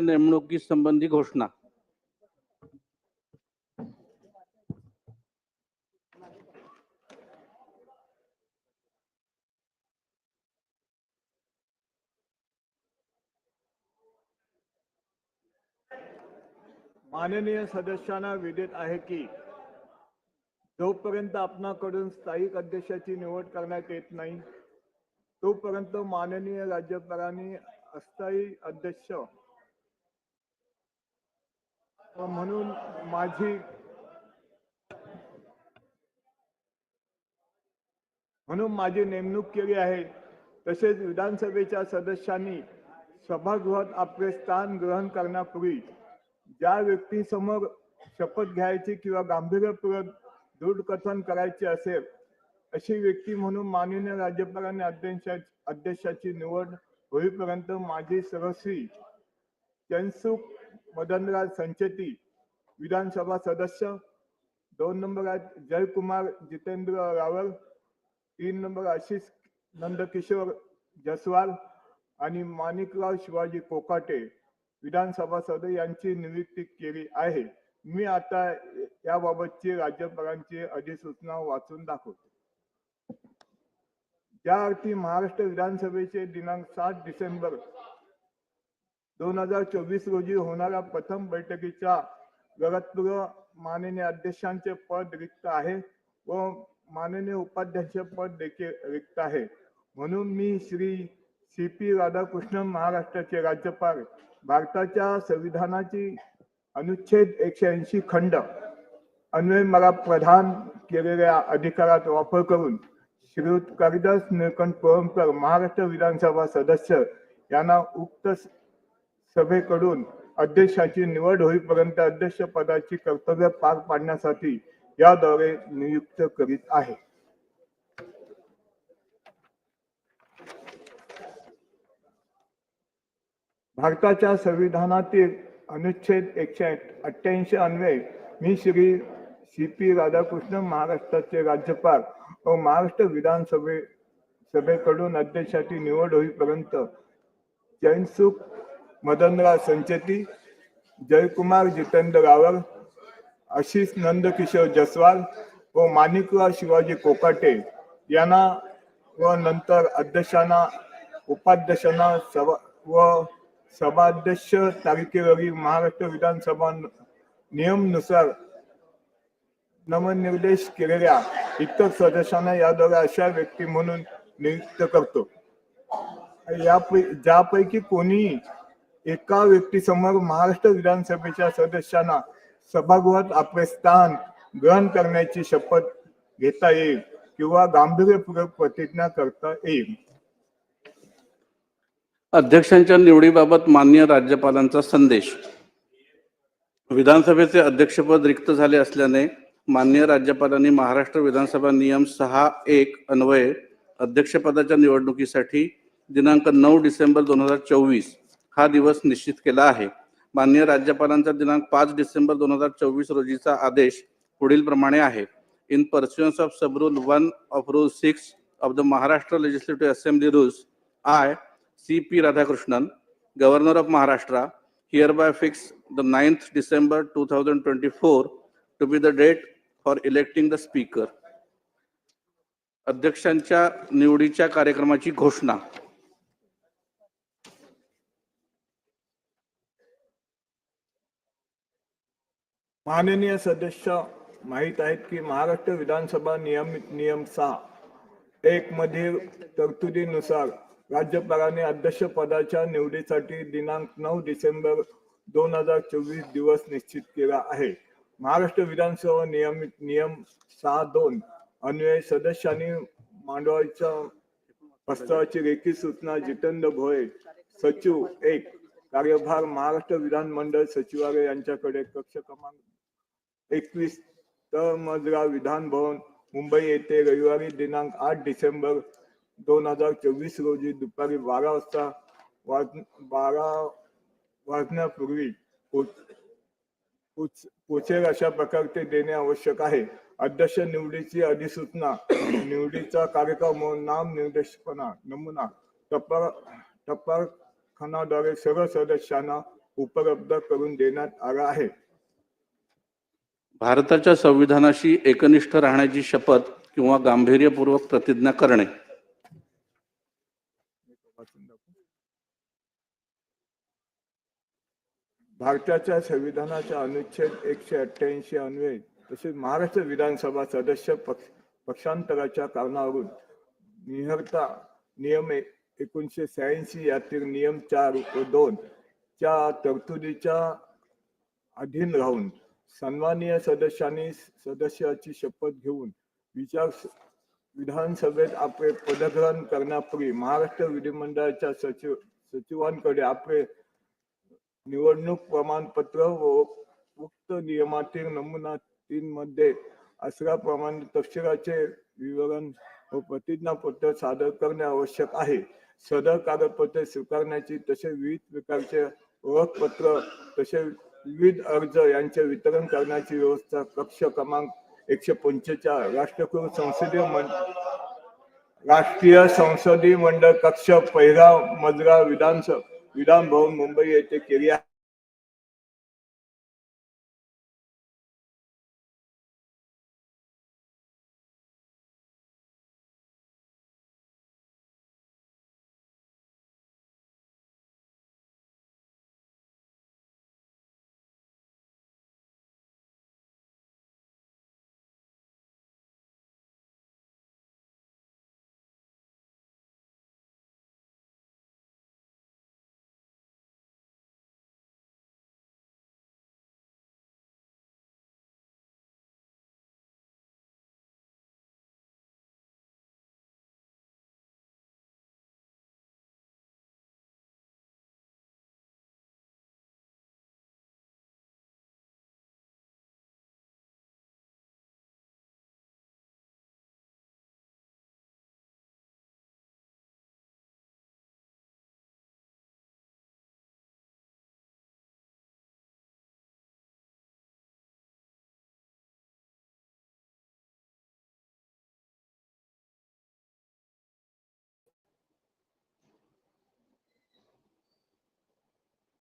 नेमणुकी संबंधी घोषणा. माननीय सदस्यांना विदित आहे की, जोपर्यंत आपणाकडून स्थायिक अध्यक्षाची निवड करण्यात तोपर्यंत माननीय राज्यपालांनी अस्थायी अध्यक्ष. म्हणून माझी म्हणून माझी नेमणूक केली आहे. तसेच विधानसभेच्या सदस्यांनी सभागृहात आपले स्थान ग्रहण करण्यापूर्वी ज्या व्यक्तीसमोर शपथ घ्यायची किंवा गांभीर्यपूर्वक दृढकथन करायचे असेल अशी व्यक्ती म्हणून माननीय राज्यपालांनी अध्यक्षाची निवड होईपर्यंत माजी सरस्वी चनसुख मदनराज संचेती विधानसभा सदस्य दोन नंबर आहेत जयकुमार जितेंद्र रावल तीन नंबर आशिष नंदकिशोर जसवाल आणि माणिकराव शिवाजी कोकाटे विधानसभा सदस्य यांची नियुक्ती केली आहे. मी आता याबाबतची राज्यपालांची अधिसूचना वाचून दाखवतो. या अर्थी महाराष्ट्र विधानसभेचे दिनांक सात डिसेंबर दोन हजार चोवीस रोजी होणाऱ्या प्रथम बैठकीच्या गरजपूर्व माननीय अध्यक्षांचे पद रिक्त आहे व माननीय उपाध्यक्ष पद देखील रिक्त आहे. म्हणून मी श्री सी पी राधाकृष्णन महाराष्ट्राचे राज्यपाल भारताच्या संविधानाची अनुच्छेद एकशे ऐंशी खंड अन्वय मला प्रदान केलेल्या अधिकारात वापर करून श्रीयुत कालिदास निळकंठ कोळंबकर महाराष्ट्र विधानसभा सदस्य. यांना उक्त सभेकडून अध्यक्षाची निवड होईपर्यंत अध्यक्ष पदाची कर्तव्य पार पाडण्यासाठी याद्वारे नियुक्त करीत आहे. भारताच्या संविधानातील अनुच्छेद एकशे अठ्ठ्याऐंशी अन्वये मी श्री सी पी राधाकृष्ण महाराष्ट्राचे राज्यपाल व महाराष्ट्र विधानसभे सभेकडून अध्यक्षाची निवड होईपर्यंत जैनसुख मदनराव संचेती जयकुमार जितेंद्र रावल आशिष नंदकिशोर जसवाल व माणिकराव शिवाजी कोकाटे यांना व नंतर अध्यक्षांना उपाध्यक्षांना सभा व सभाध्यक्ष तारखेवरी महाराष्ट्र विधानसभा नियमनुसार नमनिर्देश केलेल्या इतर सदस्यांना याद्वारे अशा व्यक्ती म्हणून नियुक्त करतो. या ज्यापैकी कोणी एका व्यक्तीसमोर महाराष्ट्र विधानसभेच्या सदस्यांना सभागृहात आपले स्थान ग्रहण करण्याची शपथ घेता येईल किंवा गांभीर्यपूर्वक प्रतिज्ञा करता येईल. अध्यक्षांच्या निवडीबाबत मान्य राज्यपालांचा संदेश. विधानसभेचे अध्यक्षपद रिक्त झाले असल्याने मान्य राज्यपालांनी महाराष्ट्र विधानसभा नियम सहा एक अन्वये अध्यक्षपदाच्या निवडणुकीसाठी दिनांक नऊ डिसेंबर दोन हजार चोवीस हा दिवस निश्चित केला आहे. मान्य राज्यपालांचा दिनांक पाच डिसेंबर दोन हजार चोवीस रोजीचा आदेश पुढील प्रमाणे आहे. In pursuance of sub rule one of rule six of the Maharashtra legislative assembly rules I C P Radhakrishnan governor of Maharashtra hereby fix the ninth December two thousand twenty four to be the date for electing the speaker अध्यक्षांच्या निवडीच्या कार्यक्रमाची घोषणा. माननीय सदस्य माहीत आहेत की महाराष्ट्र विधानसभा नियमित नियम सहा एक मधील तरतुदीनुसार राज्यपालाने अध्यक्षपदाच्या निवडीसाठी दिनांक नऊ डिसेंबर दोन हजार चोवीस दिवस निश्चित केला आहे. महाराष्ट्र विधानसभा नियमित नियम सहा दोन अन्वये सदस्यांनी मांडवायच्या प्रस्तावाची लेखी सूचना जितेंद्र भोये सचिव एक कार्यभार महाराष्ट्र विधानमंडळ सचिवालय यांच्याकडे कक्ष क्रमांक एकवीस तळमजरा विधान भवन मुंबई येथे रविवारी दिनांक आठ डिसेंबर दोन हजार चोवीस रोजी दुपारी बारा वाजता वाज बारा वाजण्यापूर्वी पोचेल अशा प्रकारचे देणे आवश्यक आहे. अध्यक्ष निवडीची अधिसूचना निवडीचा कार्यक्रम नाम निर्देशपणा नमुना टप्पा टप्पाखानाद्वारे सर्व सदस्यांना उपलब्ध करून देण्यात आला आहे. भारताच्या संविधानाशी एकनिष्ठ राहण्याची शपथ किंवा गांभीर्यपूर्वक प्रतिज्ञा करणे भारताच्या संविधानाच्या अनुच्छेद एकशे अठ्ठ्याऐंशी अन्वये तसेच महाराष्ट्र विधानसभा सदस्य पक्ष पक्षांतराच्या कारणावरून निहरता नियम एकोणीसशे शहाऐंशी यातील नियम चार व दोन च्या तरतुदीच्या अधीन राहून सन्माननीय सदस्यांनी सदस्याची शपथ घेऊन विचार विधानसभेत आपले पदग्रहण करण्यापूर्वी महाराष्ट्र विधिमंडळाच्या सचिव सचिवांकडे आपले निवडणूक प्रमाणपत्र व उक्त नियमातील नमुना तीन मध्ये असल्याप्रमाणे तपशिलाचे विवरण व प्रतिज्ञापत्र सादर करणे आवश्यक आहे. सदर कागदपत्रे स्वीकारण्याची तसेच विविध प्रकारचे ओळखपत्र तसेच विविध अर्ज यांचे वितरण करण्याची व्यवस्था कक्ष क्रमांक एकशे पंचेचाळ राष्ट्रकुल संसदीय मंडळ राष्ट्रीय संसदीय मंडळ कक्ष पहिला मजरा विधानसभा विधान भवन मुंबई येथे केली आहे.